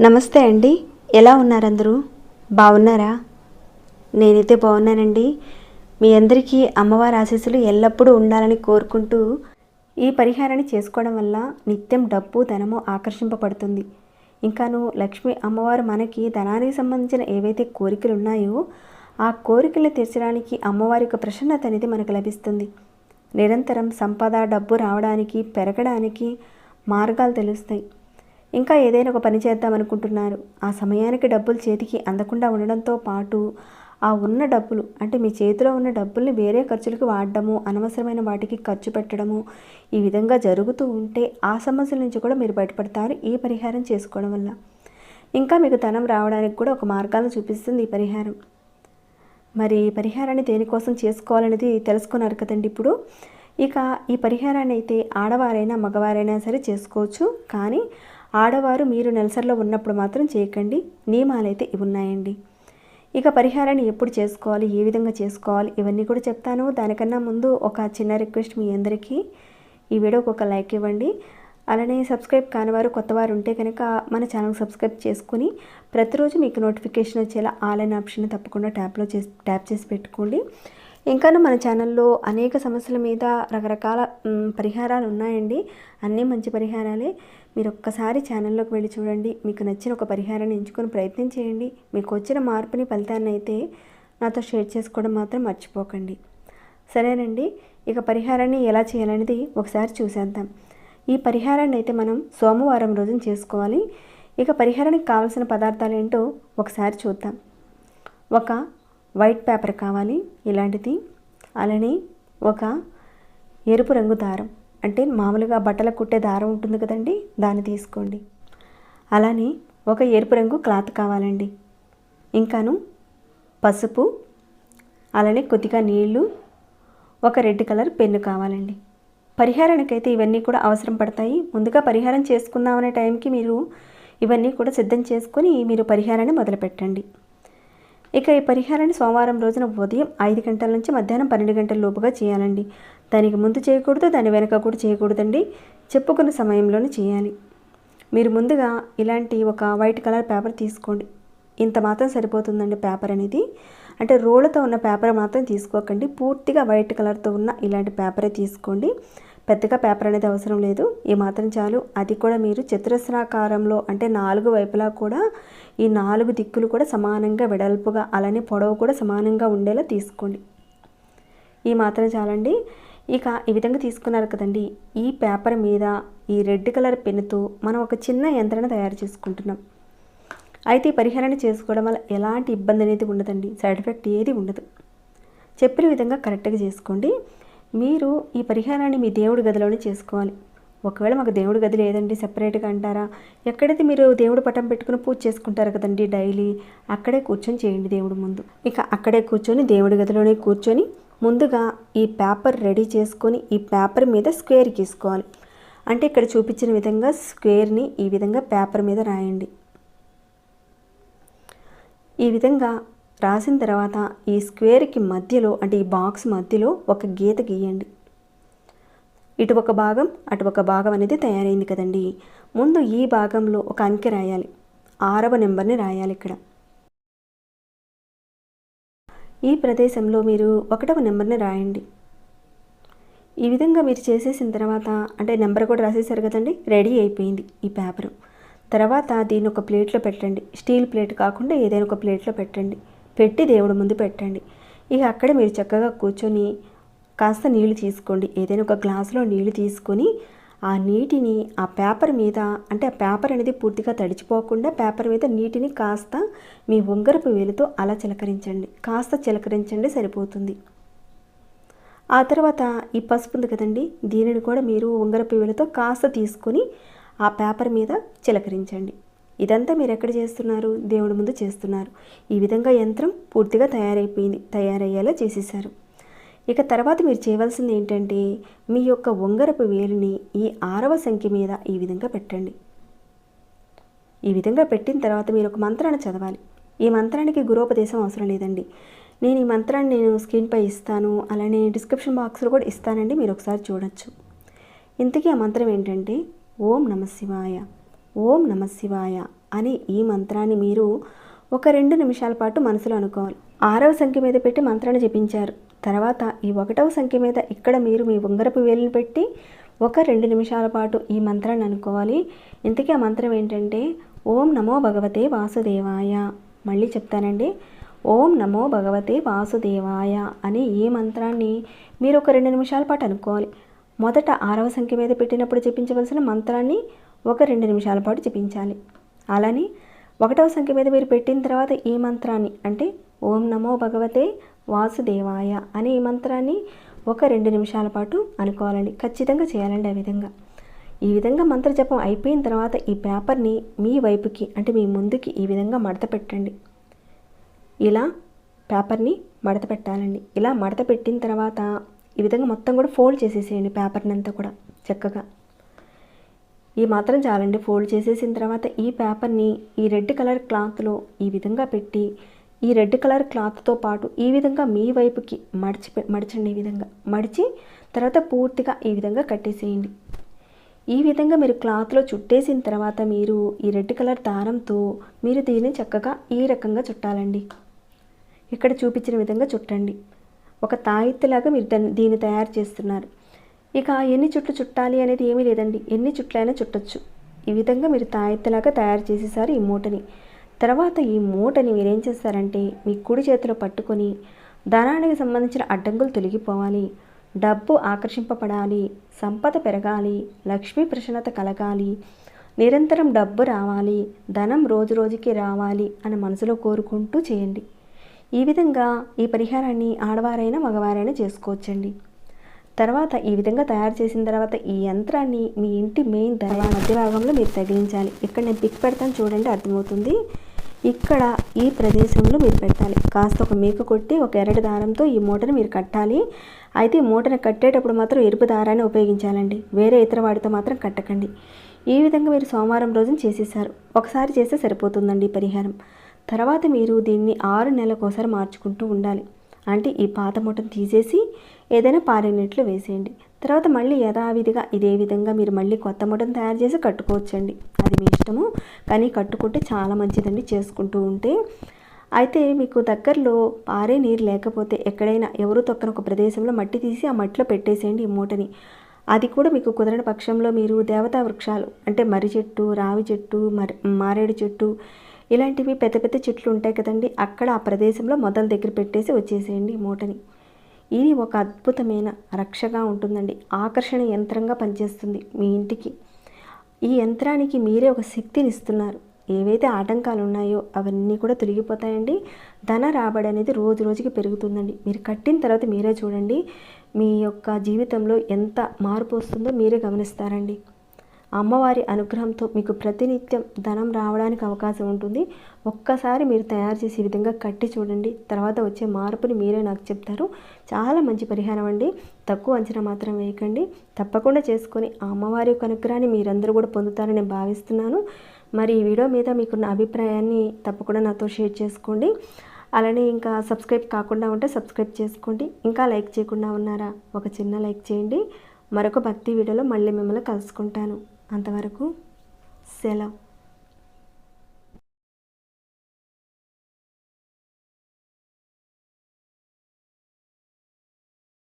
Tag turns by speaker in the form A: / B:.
A: నమస్తే అండి. ఎలా ఉన్నారు అందరూ బాగున్నారా? నేనైతే బాగున్నానండి. మీ అందరికీ అమ్మవారి ఆశీస్సులు ఎల్లప్పుడూ ఉండాలని కోరుకుంటూ ఈ పరిహారాన్ని చేసుకోవడం వల్ల నిత్యం డబ్బు ధనము ఆకర్షింపబడుతుంది. ఇంకాను లక్ష్మి అమ్మవారు మనకి ధనానికి సంబంధించిన ఏవైతే కోరికలు ఉన్నాయో ఆ కోరికలు తీర్చడానికి అమ్మవారి యొక్క ప్రసన్నత అనేది మనకు లభిస్తుంది. నిరంతరం సంపద డబ్బు రావడానికి పెరగడానికి మార్గాలు తెలుస్తాయి. ఇంకా ఏదైనా ఒక పని చేద్దాం అనుకుంటున్నారు. ఆ సమయానికి డబ్బులు చేతికి అందకుండా ఉండడంతో పాటు ఆ ఉన్న డబ్బులు అంటే మీ చేతిలో ఉన్న డబ్బుల్ని వేరే ఖర్చులకు వాడడము అనవసరమైన వాటికి ఖర్చు పెట్టడము ఈ విధంగా జరుగుతూ ఉంటే ఆ సమస్యల నుంచి కూడా మీరు బయటపడతారు ఈ పరిహారం చేసుకోవడం వల్ల. ఇంకా మీకు ధనం రావడానికి కూడా ఒక మార్గాలను చూపిస్తుంది ఈ పరిహారం. మరి పరిహారాన్ని దేనికోసం చేసుకోవాలనేది తెలుసుకున్నారు కదండి ఇప్పుడు. ఇక ఈ పరిహారాన్ని అయితే ఆడవారైనా మగవారైనా సరే చేసుకోవచ్చు. కానీ ఆడవారు మీరు నెలసరిలో ఉన్నప్పుడు మాత్రం చేయకండి. నియమాలైతే ఇవి ఉన్నాయండి. ఇక పరిహారాన్ని ఎప్పుడు చేసుకోవాలి? ఏ విధంగా చేసుకోవాలి? ఇవన్నీ కూడా చెప్తాను. దానికన్నా ముందు ఒక చిన్న రిక్వెస్ట్ మీ అందరికీ. ఈ వీడియోకి ఒక లైక్ ఇవ్వండి. అలానే సబ్స్క్రైబ్ కానివారు కొత్తవారు ఉంటే కనుక మన ఛానల్ సబ్స్క్రైబ్ చేసుకుని ప్రతిరోజు మీకు నోటిఫికేషన్ వచ్చేలా ఆన్లైన్ ఆప్షన్ తప్పకుండా ట్యాప్లో చేసి ట్యాప్ చేసి పెట్టుకోండి. ఇంకాను మన ఛానల్లో అనేక సమస్యల మీద రకరకాల పరిహారాలు ఉన్నాయండి. అన్నీ మంచి పరిహారాలే. మీరు ఒక్కసారి ఛానల్లోకి వెళ్ళి చూడండి. మీకు నచ్చిన ఒక పరిహారాన్ని ఎంచుకొని ప్రయత్నం చేయండి. మీకు వచ్చిన మార్పుని ఫలితాన్ని అయితే నాతో షేర్ చేసుకోవడం మాత్రం మర్చిపోకండి. సరేనండి. ఇక పరిహారాన్ని ఎలా చేయాలనేది ఒకసారి చూసేద్దాం. ఈ పరిహారాన్ని అయితే మనం సోమవారం రోజున చేసుకోవాలి. ఇక పరిహారానికి కావాల్సిన పదార్థాలు ఏంటో ఒకసారి చూద్దాం. ఒక వైట్ పేపర్ కావాలి ఇలాంటిది. అలానే ఒక ఎరుపు రంగు దారం అంటే మామూలుగా బట్టల కుట్టే దారం ఉంటుంది కదండి దాన్ని తీసుకోండి. అలానే ఒక ఎరుపు రంగు క్లాత్ కావాలండి. ఇంకాను పసుపు అలానే కొద్దిగా నీళ్ళు ఒక రెడ్ కలర్ పెన్ను కావాలండి. పరిహారానికైతే ఇవన్నీ కూడా అవసరం పడతాయి. ముందుగా పరిహారం చేసుకుందామనే టైంకి మీరు ఇవన్నీ కూడా సిద్ధం చేసుకొని మీరు పరిహారాన్ని మొదలుపెట్టండి. ఇక ఈ పరిహారాన్ని సోమవారం రోజున ఉదయం ఐదు గంటల నుంచి మధ్యాహ్నం పన్నెండు గంటల లోపుగా చేయాలండి. దానికి ముందు చేయకూడదు దాని వెనక కూడా చేయకూడదండి. చెప్పుకున్న సమయంలోనే చేయాలి. మీరు ముందుగా ఇలాంటి ఒక వైట్ కలర్ పేపర్ తీసుకోండి. ఇంత మాత్రం సరిపోతుందండి పేపర్ అనేది. అంటే రోలతో ఉన్న పేపర్ మాత్రం తీసుకోకండి. పూర్తిగా వైట్ కలర్తో ఉన్న ఇలాంటి పేపరే తీసుకోండి. పెద్దగా పేపర్ అనేది అవసరం లేదు. ఈ మాత్రం చాలు. అది కూడా మీరు చతురస్రాకారంలో అంటే నాలుగు వైపులా కూడా ఈ నాలుగు దిక్కులు కూడా సమానంగా వెడల్పుగా అలానే పొడవు కూడా సమానంగా ఉండేలా తీసుకోండి. ఈ మాత్రం చాలండి. ఇక ఈ విధంగా తీసుకున్నారు కదండి. ఈ పేపర్ మీద ఈ రెడ్ కలర్ పెన్నుతో మనం ఒక చిన్న యంత్రాన్ని తయారు చేసుకుంటున్నాం. అయితే ఈ పరిహారాన్ని చేసుకోవడం వల్ల ఎలాంటి ఇబ్బంది అనేది ఉండదండి. సైడ్ ఎఫెక్ట్ ఏది ఉండదు. చెప్పిన విధంగా కరెక్ట్గా చేసుకోండి. మీరు ఈ పరిహారాన్ని మీ దేవుడి గదిలోనే చేసుకోవాలి. ఒకవేళ మాకు దేవుడి గది లేదండి సెపరేట్గా అంటారా? ఎక్కడైతే మీరు దేవుడు పటం పెట్టుకుని పూజ చేసుకుంటారు కదండి డైలీ అక్కడే కూర్చొని చేయండి దేవుడి ముందు. ఇక అక్కడే కూర్చొని దేవుడి గదిలోనే కూర్చొని ముందుగా ఈ పేపర్ రెడీ చేసుకొని ఈ పేపర్ మీద స్క్వేర్ గీసుకోవాలి. అంటే ఇక్కడ చూపించిన విధంగా స్క్వేర్ని ఈ విధంగా పేపర్ మీద రాయండి. ఈ విధంగా రాసిన తర్వాత ఈ స్క్వేర్కి మధ్యలో అంటే ఈ బాక్స్ మధ్యలో ఒక గీత గీయండి. ఇటు ఒక భాగం అటు ఒక భాగం అనేది తయారైంది కదండి. ముందు ఈ భాగంలో ఒక అంకె రాయాలి. ఆరవ నెంబర్ని రాయాలి ఇక్కడ. ఈ ప్రదేశంలో మీరు ఒకటవ నెంబర్ని రాయండి. ఈ విధంగా మీరు చేసేసిన తర్వాత అంటే నెంబర్ కూడా రాసేసారు కదండి రెడీ అయిపోయింది ఈ పేపరు. తర్వాత దీన్ని ఒక ప్లేట్లో పెట్టండి. స్టీల్ ప్లేట్ కాకుండా ఏదైనా ఒక ప్లేట్లో పెట్టండి. పెట్టి దేవుడి ముందు పెట్టండి. ఇక అక్కడ మీరు చక్కగా కూర్చొని కాస్త నీళ్ళు తీసుకోండి. ఏదైనా ఒక గ్లాసులో నీళ్ళు తీసుకొని ఆ నీటిని ఆ పేపర్ మీద అంటే ఆ పేపర్ అనేది పూర్తిగా తడిచిపోకుండా పేపర్ మీద నీటిని కాస్త మీ ఉంగరపు వేలుతో అలా చిలకరించండి. కాస్త చిలకరించండి సరిపోతుంది. ఆ తర్వాత ఈ పసుపు ఉంది కదండి దీనిని కూడా మీరు ఉంగరపు వేలుతో కాస్త తీసుకొని ఆ పేపర్ మీద చిలకరించండి. ఇదంతా మీరు ఎక్కడ చేస్తున్నారు? దేవుడి ముందు చేస్తున్నారు. ఈ విధంగా యంత్రం పూర్తిగా తయారైపోయింది తయారయ్యేలా చేసేసారు ఇక తర్వాత మీరు చేయవలసింది ఏంటంటే మీ యొక్క ఉంగరపు వేలుని ఈ ఆరవ సంఖ్య మీద ఈ విధంగా పెట్టండి. ఈ విధంగా పెట్టిన తర్వాత మీరు ఒక మంత్రాన్ని చదవాలి. ఈ మంత్రానికి గురోపదేశం అవసరం లేదండి. నేను ఈ మంత్రాన్ని నేను స్క్రీన్పై ఇస్తాను అలానే డిస్క్రిప్షన్ బాక్స్లో కూడా ఇస్తానండి మీరు ఒకసారి చూడొచ్చు. ఇంతకీ ఆ మంత్రం ఏంటంటే ఓం నమ శివాయ. ఓం నమ శివాయ అనే ఈ మంత్రాన్ని మీరు ఒక రెండు నిమిషాల పాటు మనసులో అనుకోవాలి. ఆరవ సంఖ్య మీద పెట్టి మంత్రాన్ని జపించారు. తర్వాత ఈ ఒకటవ సంఖ్య మీద ఇక్కడ మీరు మీ ఉంగరపు వేలుని పెట్టి ఒక రెండు నిమిషాల పాటు ఈ మంత్రాన్ని అనుకోవాలి. ఇంతకీ ఆ మంత్రం ఏంటంటే ఓం నమో భగవతే వాసుదేవాయ. మళ్ళీ చెప్తానండి. ఓం నమో భగవతే వాసుదేవాయ అనే ఈ మంత్రాన్ని మీరు ఒక రెండు నిమిషాల పాటు అనుకోవాలి. మొదట ఆరవ సంఖ్య మీద పెట్టినప్పుడు జపించవలసిన మంత్రాన్ని ఒక రెండు నిమిషాల పాటు జపించాలి అలానే ఒకటవ సంఖ్య మీద మీరు పెట్టిన తర్వాత ఈ మంత్రాన్ని అంటే ఓం నమో భగవతే వాసుదేవాయ అనే ఈ మంత్రాన్ని ఒక రెండు నిమిషాల పాటు అనుకోవాలండి. ఖచ్చితంగా చేయాలండి ఆ విధంగా. ఈ విధంగా మంత్ర జపం అయిపోయిన తర్వాత ఈ పేపర్ని మీ వైపుకి అంటే మీ ముందుకి ఈ విధంగా మడత పెట్టండి. ఇలా పేపర్ని మడత పెట్టాలండి. ఇలా మడత పెట్టిన తర్వాత ఈ విధంగా మొత్తం కూడా ఫోల్డ్ చేసేసేయండి పేపర్ని అంతా కూడా చక్కగా. ఈ మాత్రం చాలండి ఫోల్డ్ చేసేసిన తర్వాత ఈ పేపర్ని ఈ రెడ్ కలర్ క్లాత్లో ఈ విధంగా పెట్టి ఈ రెడ్ కలర్ క్లాత్తో పాటు ఈ విధంగా మీ వైపుకి మడిచి మడిచండి ఈ విధంగా. మడిచి తర్వాత పూర్తిగా ఈ విధంగా కట్టేసేయండి. ఈ విధంగా మీరు క్లాత్లో చుట్టేసిన తర్వాత మీరు ఈ రెడ్ కలర్ దారంతో మీరు దీన్ని చక్కగా ఈ రకంగా చుట్టాలండి. ఇక్కడ చూపించిన విధంగా చుట్టండి. ఒక తాయెత్తులాగా మీరు దాన్ని దీన్ని తయారు చేస్తున్నారు. ఇక ఎన్ని చుట్లు చుట్టాలి అనేది ఏమీ లేదండి. ఎన్ని చుట్లైనా చుట్టొచ్చు. ఈ విధంగా మీరు తాయెత్తులాగా తయారు చేసేసారు ఈ మూటని. తర్వాత ఈ మూటని మీరేం చేస్తారంటే మీ కుడి చేతిలో పట్టుకొని ధనానికి సంబంధించిన అడ్డంకులు తొలగిపోవాలి. డబ్బు ఆకర్షింపబడాలి. సంపద పెరగాలి. లక్ష్మీ ప్రసన్నత కలగాలి. నిరంతరం డబ్బు రావాలి. ధనం రోజు రోజుకి రావాలి అని మనసులో కోరుకుంటూ చేయండి. ఈ విధంగా ఈ పరిహారాన్ని ఆడవారైనా మగవారైనా చేసుకోవచ్చండి. తర్వాత ఈ విధంగా తయారు చేసిన తర్వాత ఈ యంత్రాన్ని మీ ఇంటి మెయిన్ దర్వా మధ్య భాగంలో మీరు తగిలించాలి. ఇక్కడ నేను పిక్ పెడతాను చూడండి అర్థమవుతుంది. ఇక్కడ ఈ ప్రదేశంలో మీరు పెట్టాలి. కాస్త ఒక మేక కొట్టి ఒక ఎర్రటి దారంతో ఈ మూటను మీరు కట్టాలి. అయితే మూటను కట్టేటప్పుడు మాత్రం ఎరుపు దారాన్ని ఉపయోగించాలండి. వేరే ఇతర వాటితో మాత్రం కట్టకండి. ఈ విధంగా మీరు సోమవారం రోజున చేసేసారు ఒకసారి చేస్తే సరిపోతుందండి ఈ పరిహారం. తర్వాత మీరు దీన్ని ఆరు నెలలకోసారి మార్చుకుంటూ ఉండాలి. అంటే ఈ పాత మూటను తీసేసి ఏదైనా పారినట్లు వేసేయండి. తర్వాత మళ్ళీ యథావిధిగా ఇదే విధంగా మీరు మళ్ళీ కొత్త మూటను తయారు చేసి కట్టుకోవచ్చండి. అది మీ ఇష్టము. కానీ కట్టుకుంటే చాలా మంచిదండి చేసుకుంటూ ఉంటే. అయితే మీకు దగ్గరలో పారే నీరు లేకపోతే ఎక్కడైనా ఎవరు తొక్కన ఒక ప్రదేశంలో మట్టి తీసి ఆ మట్టిలో పెట్టేసేయండి ఈ మూటని. అది కూడా మీకు కుదరని పక్షంలో మీరు దేవతా వృక్షాలు అంటే మర్రి చెట్టు రావి చెట్టు మరి మారేడు చెట్టు ఇలాంటివి పెద్ద పెద్ద చెట్లు ఉంటాయి కదండి అక్కడ ఆ ప్రదేశంలో మొదల దగ్గర పెట్టేసి వచ్చేసేయండి మూటని. ఇది ఒక అద్భుతమైన రక్షగా ఉంటుందండి. ఆకర్షణ యంత్రంగా పనిచేస్తుంది మీ ఇంటికి. ఈ యంత్రానికి మీరే ఒక శక్తిని ఇస్తున్నారు. ఏవైతే ఆటంకాలు ఉన్నాయో అవన్నీ కూడా తొలగిపోతాయండి. ధన రాబడి అనేది రోజు రోజుకి పెరుగుతుందండి. మీరు కట్టిన తర్వాత మీరే చూడండి మీ యొక్క జీవితంలో ఎంత మార్పు వస్తుందో మీరే గమనిస్తారండి. అమ్మవారి అనుగ్రహంతో మీకు ప్రతినిత్యం ధనం రావడానికి అవకాశం ఉంటుంది. ఒక్కసారి మీరు తయారు చేసే విధంగా కట్టి చూడండి. తర్వాత వచ్చే మార్పుని మీరే నాకు చెప్తారు. చాలా మంచి పరిహారం అండి. తక్కువ అంచనా మాత్రం వేయకండి. తప్పకుండా చేసుకొని ఆ అమ్మవారి యొక్క అనుగ్రహాన్ని మీరందరూ కూడా పొందుతారని నేను భావిస్తున్నాను. మరి ఈ వీడియో మీద మీకున్న అభిప్రాయాన్ని తప్పకుండా నాతో షేర్ చేసుకోండి. అలానే ఇంకా సబ్స్క్రైబ్ కాకుండా ఉంటే సబ్స్క్రైబ్ చేసుకోండి. ఇంకా లైక్ చేయకుండా ఉన్నారా? ఒక చిన్న లైక్ చేయండి. మరొక భక్తి వీడియోలో మళ్ళీ మిమ్మల్ని కలుసుకుంటాను. అంతవరకు సెలవు.